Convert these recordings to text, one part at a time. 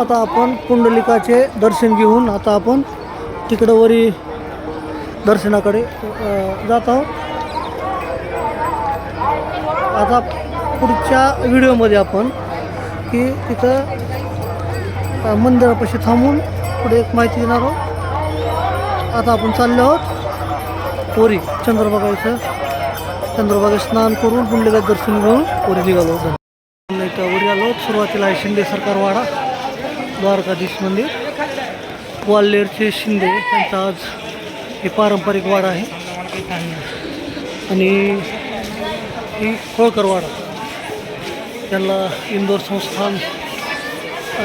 आता आपण पुंडलिकाचे दर्शन घेऊन आता आपण तिकडं वरी दर्शनाकडे जात आहोत. आता पुढच्या व्हिडिओमध्ये आपण की तिथं मंदिरापाशी थांबून पुढे एक माहिती देणार आहोत. आता आपण चाललो आहोत पोरी चंद्रभागा इथं. चंद्रभागा स्नान करून पुंडलिकाचं दर्शन घेऊन पोरी निघालो होतो. वरी आलो सुरुवातीला आहे शिंदे सरकार वाडा. द्वारकाधीश मंदिर ग्वाल्हेरचे शिंदे यांचा आज हे पारंपरिक वाडा आहे. आणि ही होळकर त्यांना इंदोर संस्थान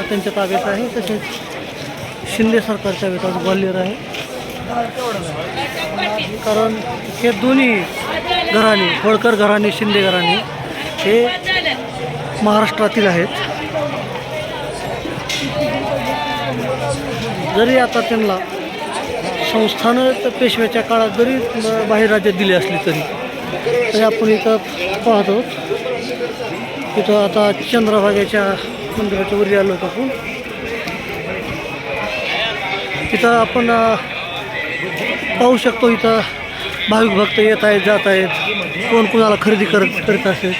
त्यांच्या ताब्यात आहे. तसेच शिंदे सरकारच्या ताब्यात आज ग्वाल्हेर आहे. कारण हे दोन्ही घराणे होळकर घराणे शिंदे घराणे हे महाराष्ट्रातील आहेत. जरी आता त्यांना संस्थानं तर पेशव्याच्या काळात जरी बाहेर राज्यात दिली असली तरी तरी आपण इथं पाहतो. तिथं आता चंद्रभागेच्या मंदिराच्या वरी आलो होतो आपण. आपण पाहू शकतो इथं भाविक भक्त येत आहेत जात आहेत. कोण कोणाला खरेदी करत करत असेल.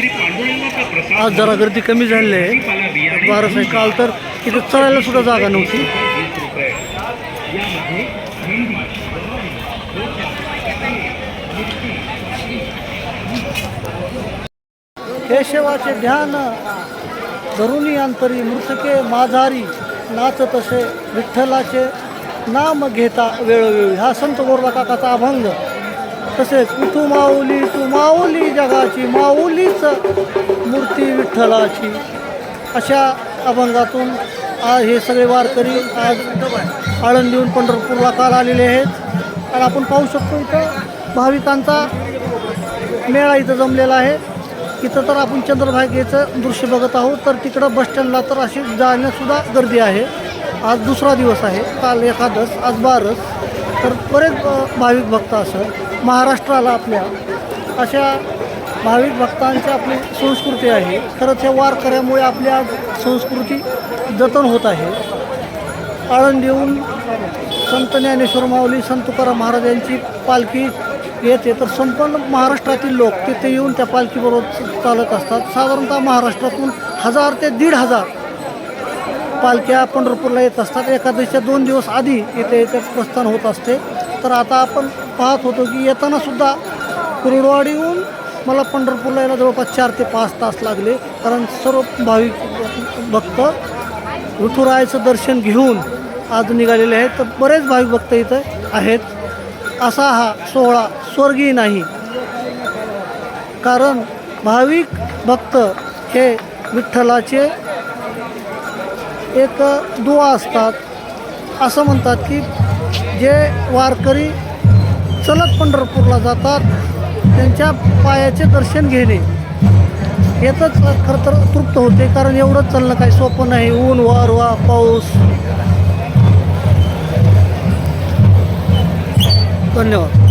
आज जरा गर्दी कमी झालेली आहे. बारस आहे काल तर इथं चढायला सुद्धा जागा नव्हती. केशवाचे ध्यान धरुणी अंतरी मृतके माझारी नाच तसे विठ्ठलाचे नाम घेता वेळोवेळी. हा संत गोरला काकाचा अभंग. तसेच तू माऊली तू माऊली जगाची माऊलीच मूर्ती विठ्ठलाची. अशा अभंगातून आज हे सगळे वारकरी आज आळंदीहून पंढरपूरला काल आलेले आहेत. आणि आपण पाहू शकतो इथं भाविकांचा मेळा इथं जमलेला आहे. इथं तर आपण चंद्रभागेचं दृश्य बघत आहोत. तर तिकडं बसस्टँडला तर अशी जाण्यासुद्धा गर्दी आहे. आज दुसरा दिवस आहे. काल एकादश आज बारस तर बरेच भाविक भक्त असं महाराष्ट्राला आपल्या अशा भाविक भक्तांची आपली संस्कृती आहे. खरंच हे वारकऱ्यामुळे आपली आज संस्कृती जतन होत आहे. आळंदीहून संत ज्ञानेश्वर माऊली संत तुकाराम महाराजांची पालखी येते तर संपूर्ण महाराष्ट्रातील लोक तिथे येऊन त्या पालखीबरोबर चालत असतात. साधारणतः महाराष्ट्रातून हजार ते दीड हजार पालख्या पंढरपूरला येत असतात. एकादशीच्या दोन दिवस आधी इथे इथे प्रस्थान होत असते. तर आता आपण पाहत होतो की येताना सुद्धा कुरुडवाडीहून मला पंढरपूरला यायला जवळपास चार ते पाच तास लागले. कारण सर्व भाविक भक्त विठुरायाचं दर्शन घेऊन आज निघालेले आहेत. तर बरेच भाविक भक्त इथं आहेत. असा हा सोहळा स्वर्गीय नाही. कारण भाविक भक्त हे विठ्ठलाचे एक दुवा असतात. असं म्हणतात की जे वारकरी चलत पंढरपूरला जातात त्यांच्या पायाचे दर्शन घेणे. येतच खरं तर तृप्त होते कारण एवढंच चालणं काही सोपं नाही. ऊन वार वा पाऊस. ধন্যবাদ